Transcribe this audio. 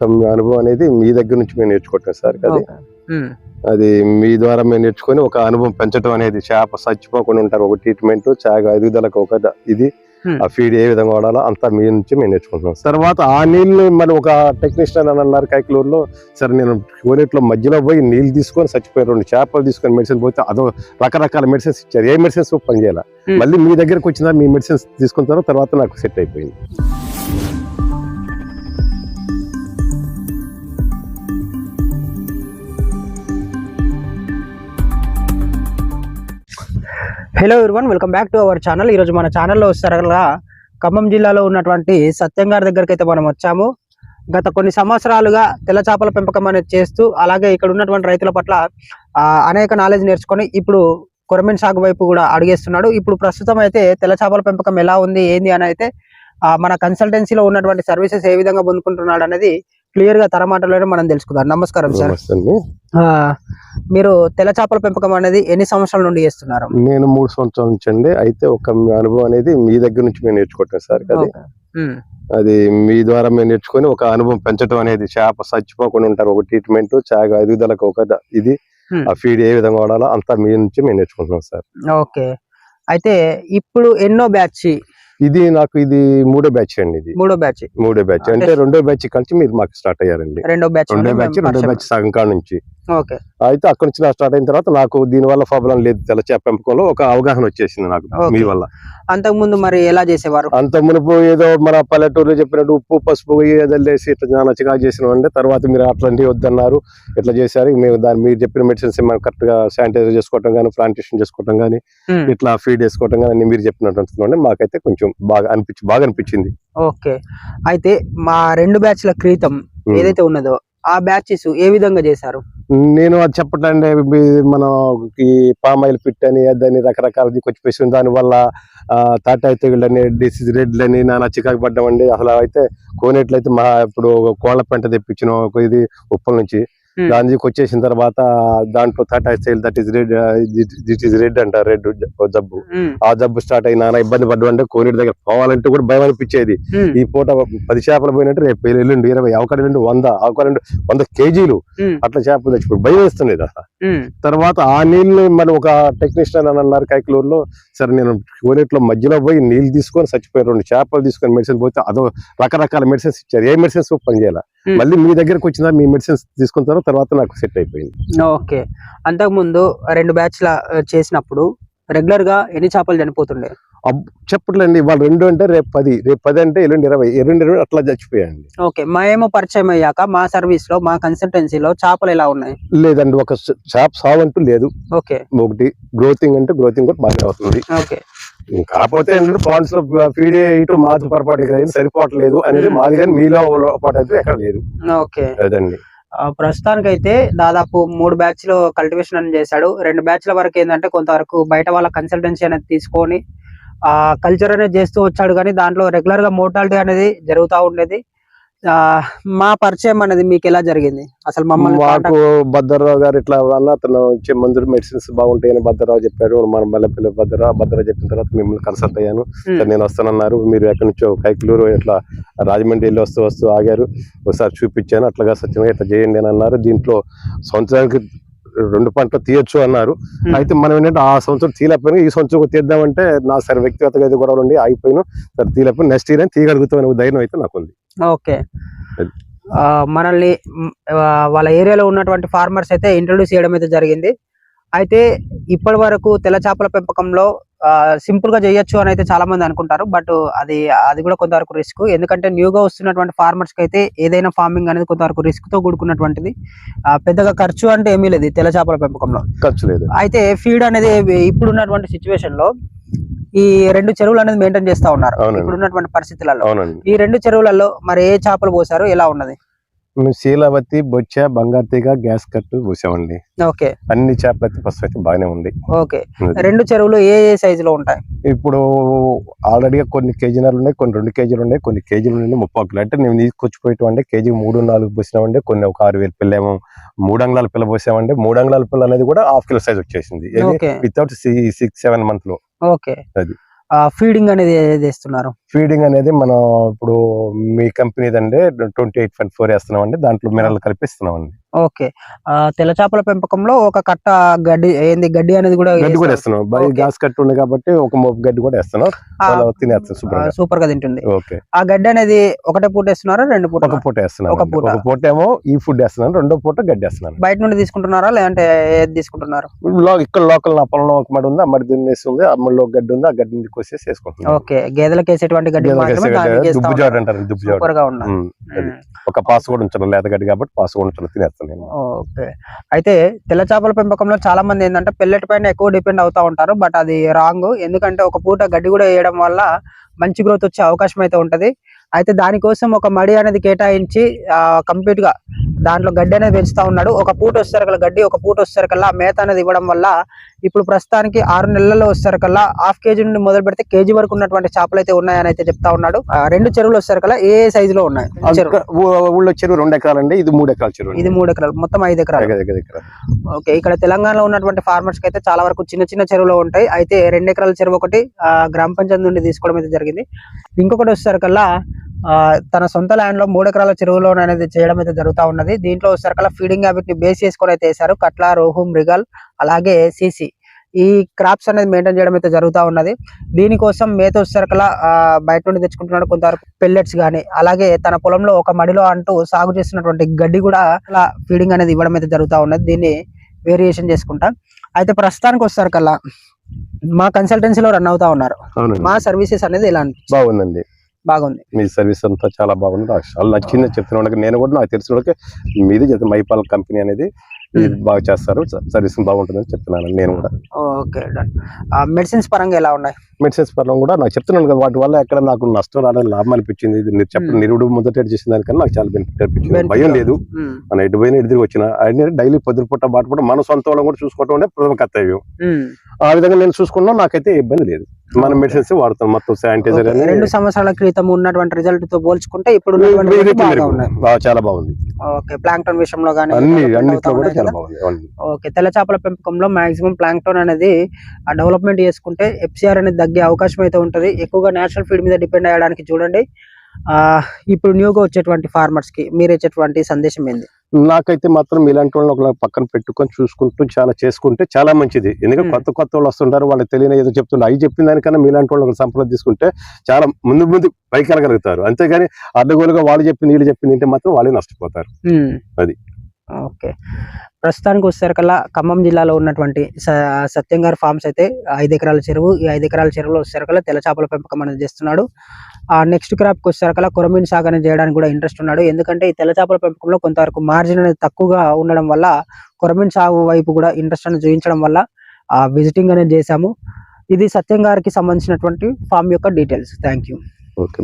మీ అనుభవం అనేది మీ దగ్గర నుంచి మేము నేర్చుకుంటాం సార్ అది. అది మీ ద్వారా మేము నేర్చుకొని ఒక అనుభవం పెంచడం అనేది చేప చచ్చిపోకుండా ఉంటారు. ఒక ట్రీట్మెంట్ చాగ ఎదుగుదలకు ఒక ఇది. ఆ ఫీడ్ ఏ విధంగా వాడాలో అంతా మీ నుంచి మేము నేర్చుకుంటున్నాం తర్వాత ఆ నీళ్ళు మరి ఒక టెక్నీషియన్ అని అన్నారు కైకలూరులో. సరే నేను కోనేట్లో మధ్యలో పోయి నీళ్ళు తీసుకొని చచ్చిపోయి రెండు చేపలు తీసుకొని మెడిసిన్ పోతే అదో రకరకాల మెడిసిన్స్ ఇచ్చారు. ఏ మెడిసిన్స్ పని చేయాలి Hmm. మళ్ళీ మీ దగ్గరకు వచ్చిన మీ మెడిసిన్స్ తీసుకున్న తర్వాత తర్వాత నాకు సెట్ అయిపోయింది. Hello everyone welcome back to our channel ఈరోజు మన ఛానల్లో వస్తారగా ఖమ్మం జిల్లాలో ఉన్నటువంటి సత్యం గారి దగ్గరికి అయితే మనం వచ్చాము. గత కొన్ని సంవత్సరాలుగా తెల్ల చేపల పెంపకం అనేది చేస్తూ అలాగే ఇక్కడ ఉన్నటువంటి రైతుల పట్ల ఆ, అనేక నాలెడ్జ్ నేర్చుకొని ఇప్పుడు కొరమెన్ సాగు వైపు కూడా అడిగేస్తున్నాడు. ఇప్పుడు ప్రస్తుతం అయితే తెల్ల చేపల పెంపకం ఎలా ఉంది ఏంది అని అయితే మన కన్సల్టెన్సీలో ఉన్నటువంటి సర్వీసెస్ ఏ విధంగా పొందుకుంటున్నాడు అనేది క్లియర్గా తన మాటలోనే మనం తెలుసుకుందాం. నమస్కారం సార్. మీరు తెల్ల చేపల పెంపకం అనేది ఎన్ని సంవత్సరాల నుండి చేస్తున్నారు? నేను మూడు సంవత్సరాల నుంచి అండి. అయితే ఒక మీ అనుభవం అనేది మీ దగ్గర నుంచి మేము నేర్చుకుంటాం సార్ అది. అది మీ ద్వారా మేము నేర్చుకొని ఒక అనుభవం పెంచడం అనేది చేప చచ్చిపోకుండా ఉంటారు. ఒక ట్రీట్మెంట్ చాగ ఎదుగుదలకు ఒక ఇది. ఆ ఫీడ్ ఏ విధంగా వాడాలో అంతా మీ నుంచి మేము నేర్చుకుంటున్నాం సార్. ఓకే. అయితే ఇప్పుడు ఎన్నో బ్యాచ్ ఇది నాకు ఇది మూడో బ్యాచ్ అండి ఇది. మూడో బ్యాచ్ మూడో బ్యాచ్ అంటే- రెండో బ్యాచ్ కలిసి మీరు మాకు స్టార్ట్ అయ్యారండి. రెండో బ్యాచ్ రెండో బ్యాచ్ రెండో బ్యాచ్ సగం కాడ నుంచి. అయితే అక్కడ నుంచి నా స్టార్ట్ అయిన తర్వాత నాకు దీని వల్ల ప్రాబ్లం లేదు తెల్ల పెంపకంలో ఒక అవగాహన వచ్చేసింది నాకు. మీ వల్ల. అంతకు ముందు మరి ఎలా చేసేవారు? అంత మునుపు ఏదో మన పల్లెటూరులో చెప్పినట్టు ఉప్పు పసుపు వేసి ఇట్లా చాలా చికా చేసిన అంటే తర్వాత మీరు అట్లాంటివి వద్దన్నారు ఇట్లా చేశారు. మేము దాన్ని మీరు చెప్పిన మెడిసిన్స్ మనం కరెక్ట్గా శానిటైజర్ చేసుకోవటం కానీ ప్లాంటేషన్ చేసుకోవటం కానీ. ఇట్లా ఫీడ్ చేసుకోవటం కానీ మీరు చెప్పినట్టు మాకైతే కొంచెం బాగా అనిపించి బాగా అనిపించింది. ఓకే. అయితే మా రెండు బ్యాచ్ల క్రితం. ఏదైతే ఉన్నదో ఆ బ్యాచెస్ ఏ విధంగా చేశారు? నేను అది చెప్పటండి మనం ఈ పామ్ ఆయిల్ పిట్ అని అదని రకరకాల తీసుకొచ్చి దాని వల్ల తాటాయి తెగుళ్ళని డిసీజ్ రెడ్లని నానా చికాకు పడ్డామండి. అసలు అయితే కోనేట్లయితే మా ఇప్పుడు కోళ్ళ పెంట తెప్పించిన ఒక ఇది ఉప్పల నుంచి. Hmm. దాని దిక్కు వచ్చేసిన తర్వాత దాంట్లో తాటాయి తెగులు that is red that is red అంటారు రెడ్ జబ్బు ఉమ్. ఆ జబ్బు స్టార్ట్ అయి నానా ఇబ్బంది పడ్డామంటే కోనేటి దగ్గర పోవాలంటే కూడా భయం అనిపించేది ఉమ్. ఈ పూట పది చేపలు పోయినట్టు రేపు ఎల్లుండి ఇరవై అవకాశం ఎల్లుండి వంద అవకాశం వంద కేజీలు. అట్లా చేపలు తెచ్చిపోయి భయం వేస్తుండేది అసలు. తర్వాత ఆ నీళ్ళు మరి ఒక టెక్నీషియన్ అని అన్నారు కైకలూరులో సరే నేను కోనేట్లో మధ్యలో పోయి నీళ్ళు తీసుకొని చచ్చిపోయి రెండు చేపలు తీసుకొని మెడిసిన్ పోతే అదో రకరకాల మెడిసిన్స్ ఇచ్చారు. ఏ మెడిసిన్స్ పని చేయాలి? Hmm. మళ్ళీ మీ దగ్గరకు వచ్చిన మీ మెడిసిన్స్ తీసుకున్న తర్వాత నాకు సెట్ అయిపోయింది. ఓకే. అంతకు ముందు రెండు బ్యాచ్ల చేసినప్పుడు రెగ్యులర్గా ఎన్ని చేపలు చనిపోతుండే? చెప్పట్లేండి వాళ్ళు రెండు అంటే రేపు పది రేపు పది అంటే ఎల్లుండి ఇరవై ఎల్లుండి ఇరవై అట్లా చచ్చిపోయాయండి. ఓకే మేము పరిచయం అయ్యాక మా సర్వీస్లో మా కన్సల్టెన్సీలో చేపలు ఎలా ఉన్నాయి? లేదండి ఒక షాప్ సావ్ అంటూ లేదు. ఓకే. ఒకటి గ్రోతింగ్ అంటే గ్రోతింగ్ కూడా బాగా అవుతుంది ఓకే. కాకపోతే పాండ్స్లో ఫీడ్ ఇటు మాకు పొరపాటు సరిపోవట్లేదు అనేది మాది కానీ మీలో పొరపాటు అయితే ఎక్కడ లేదు. ఓకే. అదండి. ప్రస్తుతానికైతే దాదాపు మూడు బ్యాచ్లో కల్టివేషన్ అని చేశాడు. రెండు బ్యాచ్ల వరకు ఏంటంటే కొంతవరకు బయట వాళ్ళ కన్సల్టెన్సీ అనేది తీసుకొని ఆ కల్చర్ అనేది చేస్తూ వచ్చాడు. కానీ దాంట్లో రెగ్యులర్గా మోర్టాలిటీ అనేది జరుగుతూ ఉండేది. మా పరిచయం అనేది మీకు ఎలా జరిగింది? అసలు మమ్మల్ని మాకు భద్రరావు గారు ఇట్లా అన్న అతను ఇచ్చే మందులు మెడిసిన్స్ బాగుంటాయని భద్రరావు చెప్పారు మన మల్లెపల్లి భద్రరావు భద్రరావు చెప్పిన తర్వాత మిమ్మల్ని కన్సల్ట్ అయ్యాను. నేను వస్తానన్నారు. మీరు ఎక్కడి నుంచో కైకులూరు ఇట్లా రాజమండ్రి వెళ్ళి వస్తూ వస్తూ ఆగారు. ఒకసారి చూపించాను. అట్లాగా సత్యంగా ఇట్లా చేయండి అని అన్నారు. దీంట్లో సంవత్సరానికి రెండు పంటలు తీయొచ్చు అన్నారు. అయితే మనం ఏంటంటే ఆ సంవత్సరం తీయలేకపోయినా ఈ సంవత్సరం తీద్దామంటే నా సరే వ్యక్తిగత గది గొడవలు ఉండి ఆగిపోయినా సరే తీయలేకపోయినా నెక్స్ట్ ఇయర్ తీయగలుగుతామనే ధైర్యం అయితే నాకు ఉంది ఓకే మనల్ని వాళ్ళ ఏరియాలో ఉన్నటువంటి ఫార్మర్స్ అయితే ఇంట్రొడ్యూస్ చేయడం అయితే జరిగింది. అయితే ఇప్పటి వరకు తెల్ల చేపల పెంపకంలో సింపుల్గా చేయొచ్చు అని అయితే చాలా మంది అనుకుంటారు బట్ అది అది కూడా కొంతవరకు రిస్క్. ఎందుకంటే న్యూగా వస్తున్నటువంటి ఫార్మర్స్కి అయితే ఏదైనా ఫార్మింగ్ అనేది కొంతవరకు రిస్క్తో కూడుకున్నటువంటిది. పెద్దగా ఖర్చు అంటే ఏమీ లేదు తెల్ల చేపల పెంపకంలో. ఖర్చు లేదు. అయితే ఫీడ్ అనేది ఇప్పుడు ఉన్నటువంటి సిచ్యువేషన్లో ఈ రెండు చెరువులు అనేది మెయింటైన్ చేస్తా ఉన్నారు. ఇప్పుడు ఉన్నటువంటి పరిస్థితులలో. ఈ రెండు చెరువులలో మరి ఏ చేపలు పోసారు? ఎలా ఉన్నది? శీలావతి బొచ్చ బంగారుతీగ గ్యాస్ కట్టు పోసామండి ఓకే. అన్ని చేపలు ఫస్ట్ అయితే బాగానే ఉంది. ఓకే. రెండు చెరువులు ఏ ఏ సైజు లో ఉంటాయి? ఇప్పుడు ఆల్రెడీ కొన్ని కేజీలు ఉన్నాయి కొన్ని రెండు కేజీలు ఉన్నాయి కొన్ని కేజీలు ఉన్నాయి ముప్పై కిలో. అంటే నేను తీసుకొచ్చిపోయేటంటే కేజీ మూడు నాలుగు పోసినామంటే కొన్ని ఒక ఆరు వేలు పిల్లేమో మూడు అంగుళాల పిల్ల పోసామంటే మూడు అంగుళాల పిల్ల అనేది కూడా హాఫ్ కిలో సైజ్ వచ్చేసింది. వితౌట్ సిక్స్ సెవెన్ మంత్లో ఓకే. అది. ఫీడింగ్ అనేది ఇస్తున్నారు ఫీడింగ్ అనేది మనం ఇప్పుడు మీ కంపెనీ అండి ట్వంటీ ఎయిట్ పాయింట్ ఫోర్ వేస్తున్నాం అండి దాంట్లో మినరల్ కలిపిస్తున్నాం అండి ఓకే తెల్ల చేపల పెంపకంలో ఒక కట్ట గడ్డి ఏంది గడ్డి అనేది కూడా గడ్డి కూడా. వేస్తున్నాం. గ్యాస్ కట్టు ఉంది కాబట్టి ఒక మోపు గడ్డి కూడా వేస్తున్నాం. తినేస్తాం శుభ్రంగా సూపర్గా తింటుంది. ఓకే. ఆ గడ్డి అనేది ఒకటే పూట వేస్తున్నారా రెండు పూట ఒక పూట వేస్తున్నాం ఒక. పూట. ఒక పూట ఏమో ఈ ఫుడ్ వేస్తున్నాను రెండో పూట గడ్డి వేస్తున్నాను బయట నుండి తీసుకుంటున్నారా లేదంటే ఏది తీసుకుంటున్నారు? ఇక్కడ లోకల్ నా పొలంలో ఒక మడి ఉంది ఆ మడి దున్నేసి ఉంది ఆ మడిలో గడ్డి ఉంది ఆ గడ్డిని కోసేసి వేసుకుంటున్నాం. ఓకే. గేదెలకు వేసేటువంటి దానికి గడ్డి, సూపర్గా. ఉమ్. ఒక పాసు కూడా లేత గడ్డి కాబట్టి పాసు కూడా ఉంచాను తినేస్తాను ఓకే. అయితే తెల్ల చేపల పెంపకంలో చాలా మంది ఏంటంటే పెల్లెట్ పైన ఎక్కువ డిపెండ్ అవుతా ఉంటారు బట్ అది రాంగ్ ఎందుకంటే ఒక పూట గడ్డి కూడా వేయడం వల్ల మంచి గ్రోత్ వచ్చే అవకాశం అయితే ఉంటది. అయితే దానికోసం ఒక మడి అనేది కేటాయించి కంప్లీట్గా దాంట్లో గడ్డి అనేది పెంచుతా ఉన్నాడు. ఒక పూట వచ్చేసరికల్లా గడ్డి ఒక పూట వచ్చేసరికల్లా మేత అనేది ఇవ్వడం వల్ల ఇప్పుడు ప్రస్తుతానికి ఆరు నెలల్లో వచ్చేసరికల్లా హాఫ్ కేజీ నుండి మొదలు పెడితే కేజీ వరకు ఉన్నటువంటి చేపలు అయితే ఉన్నాయని అయితే చెప్తా ఉన్నాడు. రెండు చెరువులు వచ్చేసరికల్లా ఏ సైజు లో ఉన్నాయి ఊళ్ళో చెరువు రెండు ఎకరాలు అండి ఇది మూడు ఎకరాల చెరువు ఇది మూడు ఎకరాలు. మొత్తం ఐదు ఎకరాలు. ఓకే ఇక్కడ తెలంగాణలో ఉన్నటువంటి ఫార్మర్స్కి అయితే చాలా వరకు చిన్న చిన్న చెరువులు ఉంటాయి. అయితే రెండు ఎకరాల చెరువు ఒకటి గ్రామ పంచాయతీ నుండి తీసుకోవడం అయితే జరిగింది. ఇంకొకటి వచ్చేసరికల్లా తన సొంత ల్యాండ్లో మూడు ఎకరాల చెరువులో అనేది చేయడం అయితే జరుగుతా ఉన్నది. దీంట్లో వచ్చేసరికల్లా ఫీడింగ్ హ్యాబిట్ని బేస్ చేసుకొని అయితే వేశారు. కట్ల రోహు మృగాల్ అలాగే సిసి. ఈ క్రాప్స్ అనేది మెయింటైన్ చేయడం అయితే జరుగుతా ఉన్నది. దీనికోసం మేత వచ్చేసరికల్లా ఆ, బయట నుండి తెచ్చుకుంటున్నాడు కొంతవరకు పెల్లెట్స్ గానీ అలాగే తన పొలంలో ఒక మడిలో అంటూ సాగు చేస్తున్నటువంటి గడ్డి కూడా అలా ఫీడింగ్ అనేది ఇవ్వడం అయితే జరుగుతా ఉన్నది. దీన్ని వేరియేషన్ చేసుకుంటా. అయితే ప్రస్తుతానికి వచ్చేసరికల్లా మా కన్సల్టెన్సీలో రన్ అవుతా ఉన్నారు. మా సర్వీసెస్ అనేది ఇలా అనిపిస్తుంది? బాగుందండి. బాగుంది. మీ సర్వీస్ అంతా చాలా బాగుంది. నాకు చాలా నచ్చింది చెప్తున్న వాళ్ళకి నేను కూడా నాకు తెలిసిన వాళ్ళకి మీది మైపాల్ కంపెనీ అనేది ఇది బాగా చేస్తారు. సర్వీస్ బాగుంటుందని చెప్తున్నాను నేను కూడా. ఓకే మెడిసిన్స్ పరంగా ఎలా ఉన్నాయి? మెడిసిన్స్ పరంగా కూడా నాకు చెప్తున్నాను కదా వాటి వల్ల ఎక్కడ నాకు నష్టం రాలేదు లాభం అనిపించింది. మీరు Hmm. నిరుడు మొదట చేసిన దానికన్నా నాకు చాలా బెనిఫిట్ అనిపించింది. భయం. లేదు. మన ఎటు పోయినా తిరిగి వచ్చిన డైలీ పొద్దున పూట బాట మన సొంత కూడా చూసుకోవడం అంటే ప్రథమ కర్తవ్యం. ఆ విధంగా నేను చూసుకున్నా నాకైతే ఇబ్బంది లేదు. మన. మెడిసిన్స్ వాడతాం మొత్తం శానిటైజర్ రెండు సంవత్సరాల క్రితం ఉన్నటువంటి రిజల్ట్తో పోల్చుకుంటే ఇప్పుడు చాలా బాగుంది. ఓకే. ప్లాంక్టన్ విషయంలో కానీ అన్ని అన్నిట్లో కూడా చాలా బాగుంది. ఓకే. తెల్ల చేపల పెంపకంలో మాక్సిమం ప్లాంక్టోన్ అనేది డెవలప్మెంట్ చేసుకుంటే ఎఫ్సిఆర్ అనేది తగ్గే అవకాశం అయితే ఉంటది. ఎక్కువగా నేచురల్ ఫీడ్ మీద డిపెండ్ అయ్యడానికి చూడండి. ఇప్పుడు న్యూగా వచ్చేటువంటి ఫార్మర్స్కి మీరు ఇచ్చేటువంటి సందేశం ఏంది నాకైతే మాత్రం ఇలాంటి వాళ్ళని ఒక పక్కన పెట్టుకొని చూసుకుంటూ చాలా చేసుకుంటే చాలా మంచిది ఎందుకంటే. కొత్త కొత్త వాళ్ళు వస్తుంటారు వాళ్ళకి తెలియని ఏదో చెప్తుంటారు అవి చెప్పిన దానికన్నా మీలాంటి వాళ్ళు తీసుకుంటే చాలా ముందు ముందు పైకి వెళ్ళగలుగుతారు అంతేగాని అడ్డగోలుగా వాళ్ళు చెప్పింది వీళ్ళు చెప్పింది అంటే మాత్రం వాళ్ళే నష్టపోతారు. అది. ఓకే. ప్రస్తుతానికి వచ్చేసరికల్లా ఖమ్మం జిల్లాలో ఉన్నటువంటి సత్యం గారి ఫార్మ్స్ అయితే ఐదు ఎకరాల చెరువు ఈ ఐదు ఎకరాల చెరువులో వచ్చేసరికల్లా తెల్ల చేపల పెంపకం అనేది చేస్తున్నాడు. ఆ నెక్స్ట్ క్రాప్కి వచ్చేసరికల్లా కొరమీన్ సాగు అనేది చేయడానికి కూడా ఇంట్రెస్ట్ ఉన్నాడు. ఎందుకంటే ఈ తెల్ల చేపల పెంపకంలో కొంతవరకు మార్జిన్ అనేది తక్కువగా ఉండడం వల్ల కొరమీన్ సాగు వైపు కూడా ఇంట్రెస్ట్ అనేది చూపించడం వల్ల విజిటింగ్ అనేది చేశాము. ఇది సత్యం గారికి సంబంధించినటువంటి ఫామ్ యొక్క డీటెయిల్స్. Thank you okay.